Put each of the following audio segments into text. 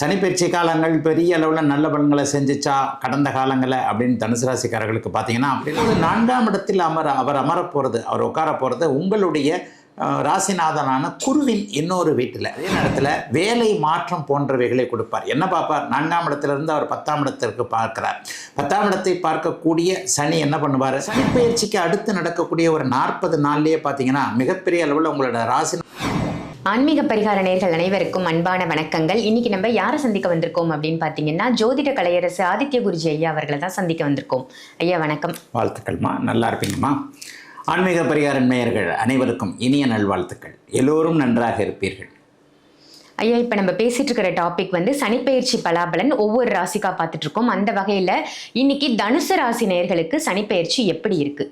சனிப்பயிற்சி காலங்கள் பெரிய அளவில் நல்ல பலன்களை செஞ்சிச்சா கடந்த காலங்களை அப்படின்னு தனுசு ராசிக்காரர்களுக்கு பார்த்தீங்கன்னா அப்படின்னா நான்காம் இடத்தில் அமர அவர் அமர போகிறது அவர் உட்கார போகிறது உங்களுடைய ராசிநாதனான குருவின் இன்னொரு வீட்டில். அதே நேரத்தில் வேலை மாற்றம் போன்றவைகளை கொடுப்பார். என்ன பார்ப்பார்? நான்காம் இடத்திலிருந்து அவர் பத்தாம் இடத்திற்கு பார்க்கிறார். பத்தாம் இடத்தை பார்க்கக்கூடிய சனி என்ன பண்ணுவார்? சனி பயிற்சிக்கு அடுத்து நடக்கக்கூடிய ஒரு நாற்பது நாள்லேயே பார்த்தீங்கன்னா மிகப்பெரிய அளவில் உங்களோட ராசி ஆன்மீக பரிகார நேர்கள் அனைவருக்கும் அன்பான வணக்கங்கள். இன்னைக்கு நம்ம யாரை சந்திக்க வந்திருக்கோம் அப்படின்னு பார்த்தீங்கன்னா ஜோதிட கலையரசு ஆதித்ய குருஜி ஐயா அவர்களை தான் சந்திக்க வந்திருக்கோம். ஐயா வணக்கம். வாழ்த்துக்கள்மா. நல்லா இருப்பீங்கம்மா. ஆன்மீக பரிகார நேயர்கள் அனைவருக்கும் இனிய நல்வாழ்த்துக்கள். எல்லோரும் நன்றாக இருப்பீர்கள். ஐயா இப்போ நம்ம பேசிட்டு இருக்கிற டாபிக் வந்து சனிப்பெயர்ச்சி பலாபலன் ஒவ்வொரு ராசிக்கா பார்த்துட்டு இருக்கோம். அந்த வகையில் இன்னைக்கு தனுசு ராசி நேயர்களுக்கு சனிப்பெயர்ச்சி எப்படி இருக்கு?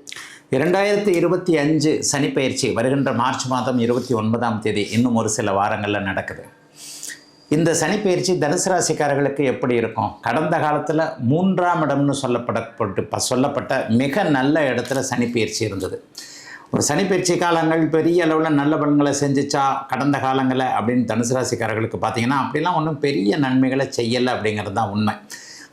இரண்டாயிரத்தி இருபத்தி அஞ்சு சனிப்பயிற்சி வருகின்ற மார்ச் மாதம் இருபத்தி ஒன்பதாம் தேதி இன்னும் ஒரு சில வாரங்களில் நடக்குது. இந்த சனிப்பயிற்சி தனுசு ராசிக்காரர்களுக்கு எப்படி இருக்கும்? கடந்த காலத்தில் மூன்றாம் இடம்னு சொல்லப்படப்பட்டு ப- சொல்லப்பட்ட மிக நல்ல இடத்துல சனிப்பயிற்சி இருந்தது. ஒரு சனிப்பயிற்சி காலங்கள் பெரிய அளவில் நல்ல பலன்களை செஞ்சிச்சா? கடந்த காலங்களை அப்படின்னு தனுசு ராசிக்காரர்களுக்கு பார்த்தீங்கன்னா அப்படிலாம் ஒன்றும் பெரிய நன்மைகளை செய்யலை அப்படிங்கிறது தான் உண்மை.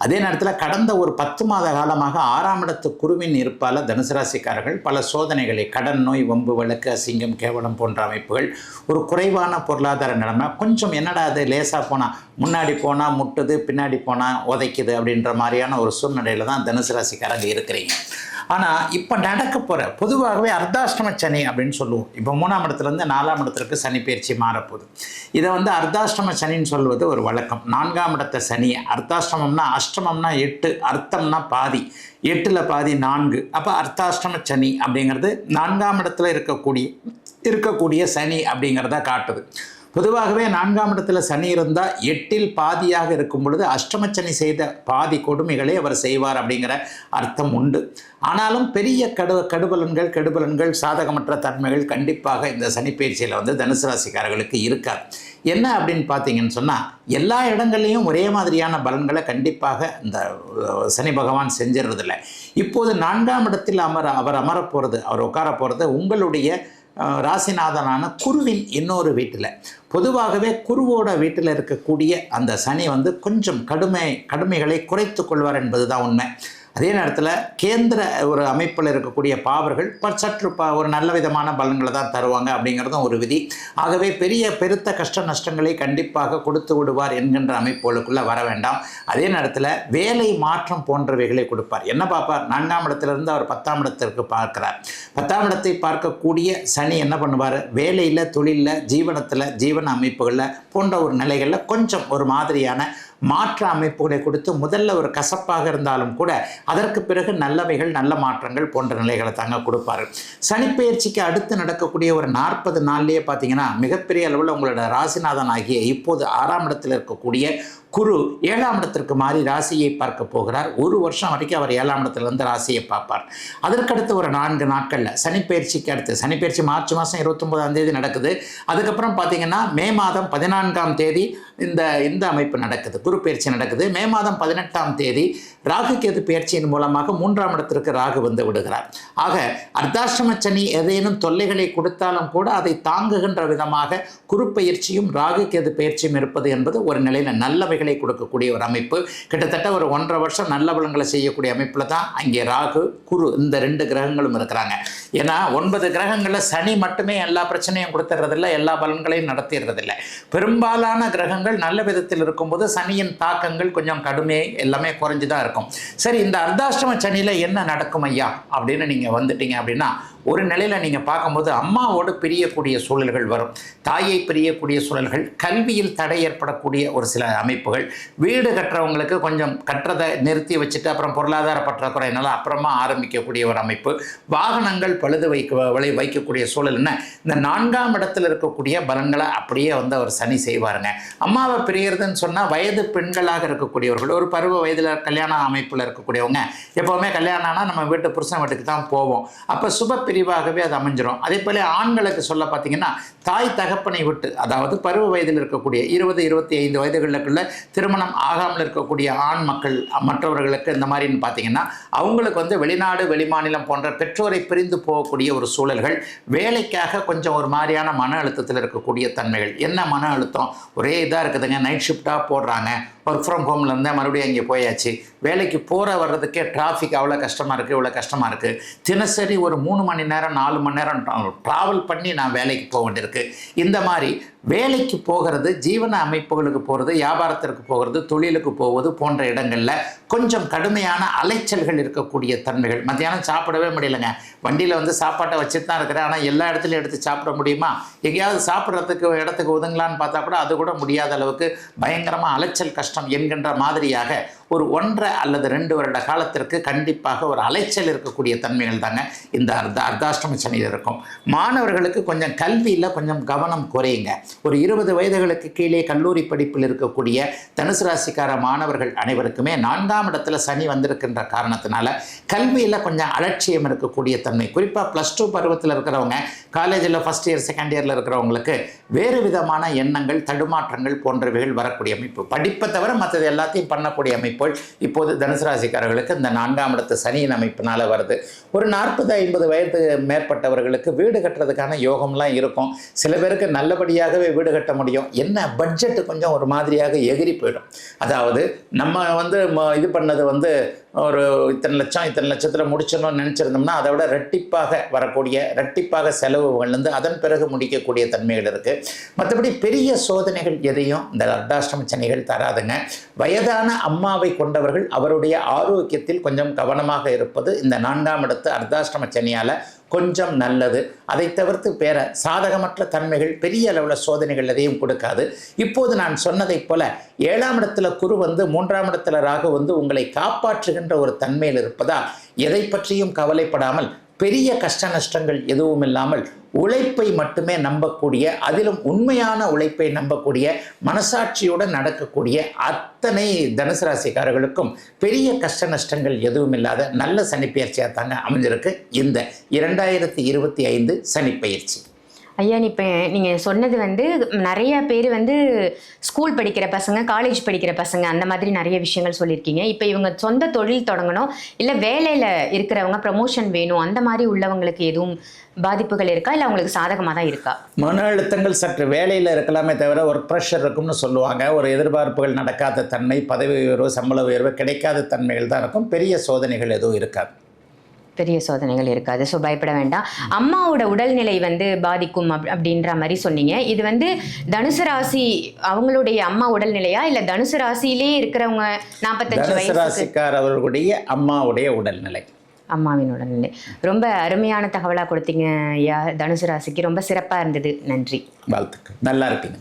அதே நேரத்தில் கடந்த ஒரு பத்து மாத காலமாக ஆறாம் இடத்து குருவின் இருப்பால் தனுசு ராசிக்காரர்கள் பல சோதனைகளை கடன் நோய் வம்பு வழக்கு அசிங்கம் கேவலம் போன்ற அமைப்புகள் ஒரு குறைவான பொருளாதார நிலைமை. கொஞ்சம் என்னடா அது லேசாக போனால் முன்னாடி போனால் முட்டுது பின்னாடி போனால் உதைக்குது அப்படின்ற மாதிரியான ஒரு சூழ்நிலையில் தான் தனுசு ராசிக்காரங்க இருக்கிறீங்க. ஆனால் இப்போ நடக்க போகிற பொதுவாகவே அர்த்தாஷ்டம சனி அப்படின்னு சொல்லுவோம். இப்போ மூணாம் இடத்துலேருந்து நாலாம் இடத்துக்கு சனி பயிற்சி மாறப்போகுது. இதை வந்து அர்த்தாஷ்டம சனின்னு சொல்வது ஒரு வழக்கம். நான்காம் இடத்த சனி அர்த்தாஷ்டமம்னா அஷ்டமம்னா எட்டு அர்த்தம்னா பாதி. எட்டில் பாதி நான்கு. அப்போ அர்த்தாஷ்டம சனி அப்படிங்கிறது நான்காம் இடத்துல இருக்கக்கூடிய இருக்கக்கூடிய சனி அப்படிங்கிறத காட்டுது. பொதுவாகவே நான்காம் இடத்துல சனி இருந்தால் எட்டில் பாதியாக இருக்கும் பொழுது அஷ்டமச்சனி செய்த பாதி கொடுமைகளை அவர் செய்வார் அப்படிங்கிற அர்த்தம் உண்டு. ஆனாலும் பெரிய கடு கடுபலன்கள் கெடுபலன்கள் சாதகமற்ற தன்மைகள் கண்டிப்பாக இந்த சனிப்பயிற்சியில் வந்து தனுசு ராசிக்காரர்களுக்கு இருக்காது. என்ன அப்படின்னு பார்த்தீங்கன்னு சொன்னால் எல்லா இடங்கள்லையும் ஒரே மாதிரியான பலன்களை கண்டிப்பாக இந்த சனி பகவான் செஞ்சிடறதில்ல. இப்போது நான்காம் இடத்தில் அமர அவர் அமரப் போகிறது அவர் உட்கார போகிறது உங்களுடைய ராசிநாதனான குருவின் இன்னொரு வீட்டில். பொதுவாகவே குருவோட வீட்டில் இருக்கக்கூடிய அந்த சனி வந்து கொஞ்சம் கடுமை கடுமைகளை குறைத்து கொள்வார் என்பது தான் உண்மை. அதே நேரத்தில் கேந்திர ஒரு அமைப்பில் இருக்கக்கூடிய பாவர்கள் ப- சற்று ப ஒரு நல்ல விதமான பலன்களை தான் தருவாங்க அப்படிங்கிறதும் ஒரு விதி. ஆகவே பெரிய பெருத்த கஷ்ட நஷ்டங்களை கண்டிப்பாக கொடுத்து விடுவார் என்கின்ற அமைப்புகளுக்குள்ளே வர வேண்டாம். அதே நேரத்தில் வேலை மாற்றம் போன்றவைகளை கொடுப்பார். என்ன பார்ப்பார்? நான்காம் இடத்திலிருந்து அவர் பத்தாம் இடத்திற்கு பார்க்கிறார். பத்தாம் இடத்தை பார்க்கக்கூடிய சனி என்ன பண்ணுவார்? வேலையில் தொழிலில் ஜீவனத்தில் ஜீவன அமைப்புகளில் போன்ற ஒரு நிலைகளில் கொஞ்சம் ஒரு மாதிரியான மாற்ற அமைப்புகளை கொடுத்து முதல்ல ஒரு கசப்பாக இருந்தாலும் கூட அதற்கு பிறகு நல்லவைகள் நல்ல மாற்றங்கள் போன்ற நிலைகளை தாங்க கொடுப்பாரு. சனிப்பெயர்ச்சிக்கு அடுத்து நடக்கக்கூடிய ஒரு நாற்பது நாள்லேயே பார்த்தீங்கன்னா மிகப்பெரிய அளவில் உங்களோட ராசிநாதன் ஆகிய இப்போது ஆறாம் இடத்தில் இருக்கக்கூடிய குரு ஏழாம் இடத்திற்கு மாறி ராசியை பார்க்க போகிறார். ஒரு வருஷம் வரைக்கும் அவர் ஏழாம் இடத்துலேருந்து ராசியை பார்ப்பார். அதற்கடுத்து ஒரு நான்கு நாட்களில் சனிப்பெயர்ச்சிக்கு அடுத்து சனிப்பெயர்ச்சி மார்ச் மாதம் இருபத்தொம்போதாம் தேதி நடக்குது. அதுக்கப்புறம் பார்த்தீங்கன்னா மே மாதம் பதினான்காம் தேதி இந்த இந்த அமைப்பு நடக்குது. குரு பயிற்சி நடக்குது. மே மாதம் பதினெட்டாம் தேதி ராகு கேது பயிற்சியின் மூலமாக மூன்றாம் இடத்திற்கு ராகு வந்து விடுகிறார். ஆக அர்த்தாசிரம சனி ஏதேனும் தொல்லைகளை கொடுத்தாலும் கூட அதை தாங்குகின்ற விதமாக குறுப்பயிற்சியும் ராகு கேது பயிற்சியும் இருப்பது என்பது ஒரு நிலையில் நல்லவைகளை கொடுக்கக்கூடிய ஒரு அமைப்பு. கிட்டத்தட்ட ஒரு ஒன்றரை வருஷம் நல்ல பலன்களை செய்யக்கூடிய அமைப்பில் தான் அங்கே ராகு குரு இந்த ரெண்டு கிரகங்களும் இருக்கிறாங்க. ஏன்னா ஒன்பது கிரகங்களில் சனி மட்டுமே எல்லா பிரச்சனையும் கொடுத்துறதில்ல எல்லா பலன்களையும் நடத்திடுறதில்ல பெரும்பாலான கிரகங்கள் நல்ல விதத்தில் இருக்கும்போது சனியின் தாக்கங்கள் கொஞ்சம் கடுமை எல்லாமே குறைஞ்சு தான் இருக்கும் சரி இந்த அர்த்தாஷ்டம சனியில் என்ன நடக்கும் ஐயா? அப்படின்னு நீங்கள் வந்துட்டீங்க அப்படின்னா ஒரு நிலையில் நீங்கள் பார்க்கும்போது அம்மாவோடு பிரியக்கூடிய சூழல்கள் வரும். தாயை பிரியக்கூடிய சூழல்கள் கல்வியில் தடை ஏற்படக்கூடிய ஒரு சில அமைப்புகள். வீடு கட்டுறவங்களுக்கு கொஞ்சம் கட்டுறதை நிறுத்தி வச்சுட்டு அப்புறம் பொருளாதார பற்றாக்குறையினால் அப்புறமா ஆரம்பிக்கக்கூடிய ஒரு அமைப்பு. வாகனங்கள் பழுது வைக்க விளை வைக்கக்கூடிய சூழல் என்ன? இந்த நான்காம் இடத்துல இருக்கக்கூடிய பலன்களை அப்படியே வந்து அவர் சனி செய்வாருங்க. அம்மாவை பிரியறதுன்னு சொன்னால் வயது பெண்களாக இருக்கக்கூடியவர்கள் ஒரு பருவ வயதில் கல்யாண அமைப்பில் இருக்கக்கூடியவங்க. எப்போவுமே கல்யாணம் ஆனால் நம்ம வீட்டு புருஷன் வீட்டுக்கு தான் போவோம். அப்போ சுப பிரிவாகவே அது அமைஞ்சிரும். அதே போல ஆண்களுக்கு சொல்ல பார்த்தீங்கன்னா தாய் தகப்பனை விட்டு அதாவது பருவ வயதில் இருக்கக்கூடிய இருபது இருபத்தி ஐந்து வயதுகளுக்குள்ள திருமணம் ஆகாமல் இருக்கக்கூடிய ஆண் மக்கள் மற்றவர்களுக்கு இந்த மாதிரின்னு பார்த்தீங்கன்னா அவங்களுக்கு வந்து வெளிநாடு வெளிமாநிலம் போன்ற பெற்றோரை பிரிந்து போகக்கூடிய ஒரு சூழல்கள் வேலைக்காக கொஞ்சம் ஒரு மாதிரியான மன அழுத்தத்தில் இருக்கக்கூடிய தன்மைகள். என்ன மன அழுத்தம்? ஒரே இதாக இருக்குதுங்க நைட் ஷிஃப்டாக போடுறாங்க. ஒர்க் ஃப்ரம் ஹோமில் இருந்தால் மறுபடியும் அங்கே போயாச்சு. வேலைக்கு போகிற வர்றதுக்கே டிராஃபிக் அவ்வளோ கஷ்டமாக இருக்குது இவ்வளோ கஷ்டமாக இருக்குது தினசரி ஒரு மூணு மணி நேரம் நாலு மணி நேரம் ட்ராவல் பண்ணி நான் வேலைக்கு போக வேண்டியிருக்கு. இந்த மாதிரி வேலைக்கு போகிறது ஜீவன அமைப்புகளுக்கு போகிறது வியாபாரத்திற்கு போகிறது தொழிலுக்கு போவது போன்ற இடங்களில் கொஞ்சம் கடுமையான அலைச்சல்கள் இருக்கக்கூடிய தன்மைகள். மத்தியானம் சாப்பிடவே முடியலங்க. வண்டியில் வந்து சாப்பாட்டை வச்சுட்டு தான் இருக்கிறேன். ஆனால் எல்லா இடத்துலையும் எடுத்து சாப்பிட முடியுமா? எங்கேயாவது சாப்பிட்றதுக்கு இடத்துக்கு ஒதுங்களான்னு பார்த்தா கூட அது கூட முடியாத அளவுக்கு பயங்கரமாக அலைச்சல் கஷ்டம் என்கின்ற மாதிரியாக ஒரு ஒன்றரை அல்லது ரெண்டு வருட காலத்திற்கு கண்டிப்பாக ஒரு அலைச்சல் இருக்கக்கூடிய தன்மைகள் தாங்க இந்த அர்த்த அர்த்தாஷ்டம சனியில் இருக்கும். மாணவர்களுக்கு கொஞ்சம் கல்வியில் கொஞ்சம் கவனம் குறையுங்க. ஒரு இருபது வயதுகளுக்கு கீழே கல்லூரி படிப்பில் இருக்கக்கூடிய தனுசு ராசிக்கார மாணவர்கள் அனைவருக்குமே நான்காம் இடத்துல சனி வந்திருக்கின்ற காரணத்தினால கல்வியில் கொஞ்சம் அலட்சியம் இருக்கக்கூடிய தன்மை. குறிப்பாக ப்ளஸ் டூ பருவத்தில் இருக்கிறவங்க காலேஜில் ஃபஸ்ட் இயர் செகண்ட் இயரில் இருக்கிறவங்களுக்கு வேறு விதமான எண்ணங்கள் தடுமாற்றங்கள் போன்றவைகள் வரக்கூடிய அமைப்பு. படிப்பை தவிர மற்றது எல்லாத்தையும் பண்ணக்கூடிய அமைப்பு அமைப்புகள் இப்போது தனுசு ராசிக்காரர்களுக்கு இந்த நான்காம் இடத்து சனியின் அமைப்பினால் வருது. ஒரு நாற்பது ஐம்பது வயது மேற்பட்டவர்களுக்கு வீடு கட்டுறதுக்கான யோகம்லாம் இருக்கும். சில பேருக்கு நல்லபடியாகவே வீடு கட்ட முடியும். என்ன பட்ஜெட்டு கொஞ்சம் ஒரு மாதிரியாக எகிரி போயிடும். அதாவது நம்ம வந்து ம- இது பண்ணது வந்து ஒரு இத்தனை லட்சம் இத்தனை லட்சத்தில் முடிச்சிடணும்னு நினச்சிருந்தோம்னா அதை விட ரெட்டிப்பாக வரக்கூடிய ரெட்டிப்பாக செலவுகள்லேருந்து அதன் பிறகு முடிக்கக்கூடிய தன்மைகள் இருக்குது மற்றபடி பெரிய சோதனைகள் எதையும் இந்த அர்த்தாஷ்டம சனிகள் தராதுங்க. வயதான அம்மாவை கொண்டவர்கள் அவருடைய ஆரோக்கியத்தில் கொஞ்சம் கவனமாக இருப்பது இந்த நான்காம் இடத்து அர்த்தாஷ்டம சனியால் கொஞ்சம் நல்லது. அதை தவிர்த்து பேர சாதகமற்ற தன்மைகள் பெரிய அளவில் சோதனைகள் எதையும் கொடுக்காது. இப்போது நான் சொன்னதைப் போல ஏழாம் இடத்துல குரு வந்து மூன்றாம் இடத்துல ராகு வந்து உங்களை காப்பாற்றுகின்ற ஒரு தன்மையில் இருப்பதால் எதை பற்றியும் கவலைப்படாமல் பெரிய கஷ்ட நஷ்டங்கள் எதுவும் இல்லாமல் உழைப்பை மட்டுமே நம்பக்கூடிய அதிலும் உண்மையான உழைப்பை நம்பக்கூடிய மனசாட்சியுடன் நடக்கக்கூடிய அத்தனை தனுசு ராசிக்காரர்களுக்கும் பெரிய கஷ்ட நஷ்டங்கள் எதுவும் இல்லாத நல்ல சனிப்பெயர்ச்சியாக தாங்க அமைஞ்சிருக்கு. இந்த இரண்டாயிரத்தி இருபத்தி ஐந்து சனிப்பயிற்சி ஐயா நீ இப்போ நீங்கள் சொன்னது வந்து நிறைய பேர் வந்து ஸ்கூல் படிக்கிற பசங்க காலேஜ் படிக்கிற பசங்க அந்த மாதிரி நிறைய விஷயங்கள் சொல்லியிருக்கீங்க. இப்போ இவங்க சொந்த தொழில் தொடங்கணும் இல்லை வேலையில் இருக்கிறவங்க ப்ரமோஷன் வேணும் அந்த மாதிரி உள்ளவங்களுக்கு எதுவும் பாதிப்புகள் இருக்கா? இல்லை அவங்களுக்கு சாதகமாக தான் இருக்கா? மன அழுத்தங்கள் சற்று வேலையில் இருக்கலாமே தவிர ஒரு ப்ரெஷர் இருக்கும்னு சொல்லுவாங்க. ஒரு எதிர்பார்ப்புகள் நடக்காத தன்மை பதவி உயர்வு சம்பள உயர்வு கிடைக்காத தன்மைகள் தான் இருக்கும். பெரிய சோதனைகள் எதுவும் இருக்காது. பெரிய சோதனைகள் இருக்காது. ஸோ பயப்பட வேண்டாம். அம்மாவோட உடல்நிலை வந்து பாதிக்கும் அப் அப்படின்ற மாதிரி சொன்னீங்க. இது வந்து தனுசு ராசி அவங்களுடைய அம்மா உடல்நிலையா? இல்லை தனுசு ராசியிலே இருக்கிறவங்க நாற்பத்தஞ்சு தனுசு வயசுக்கு ராசிக்கார் அவர்களுடைய அம்மாவுடைய உடல்நிலை. அம்மாவின் உடல்நிலை. ரொம்ப அருமையான தகவலாக கொடுத்தீங்க ஐயா. தனுசு ராசிக்கு ரொம்ப சிறப்பாக இருந்தது. நன்றி. வாழ்த்துக்கள். நல்லா இருப்பீங்க.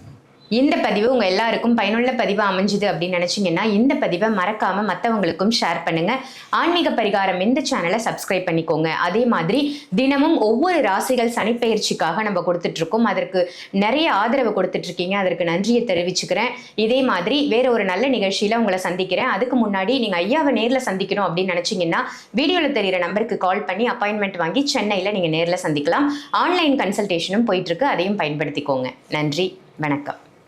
இந்த பதிவு உங்க எல்லாருக்கும் பயனுள்ள பதிவு அமைஞ்சுது அப்படின்னு நினைச்சீங்கன்னா இந்த பதிவை மறக்காம மற்றவங்களுக்கும் ஷேர் பண்ணுங்க. ஆன்மீக பரிகாரம் இந்த சேனலை சப்ஸ்கிரைப் பண்ணிக்கோங்க. அதே மாதிரி தினமும் ஒவ்வொரு ராசிகள் சனிப்பெயர்ச்சிக்காக நம்ம கொடுத்துட்டு இருக்கோம் அதற்கு நிறைய ஆதரவு கொடுத்துட்டு இருக்கீங்க அதற்கு நன்றியை தெரிவிச்சுக்கிறேன். இதே மாதிரி வேற ஒரு நல்ல நிகழ்ச்சியில உங்களை சந்திக்கிறேன். அதுக்கு முன்னாடி நீங்க ஐயாவை நேரில் சந்திக்கணும் அப்படின்னு நினைச்சீங்கன்னா வீடியோல தெரியிற நம்பருக்கு கால் பண்ணி அப்பாயின்மெண்ட் வாங்கி சென்னையில நீங்க நேரில் சந்திக்கலாம். ஆன்லைன் கன்சல்டேஷனும் போயிட்டு இருக்கு அதையும் பயன்படுத்திக்கோங்க. நன்றி. வணக்கம்.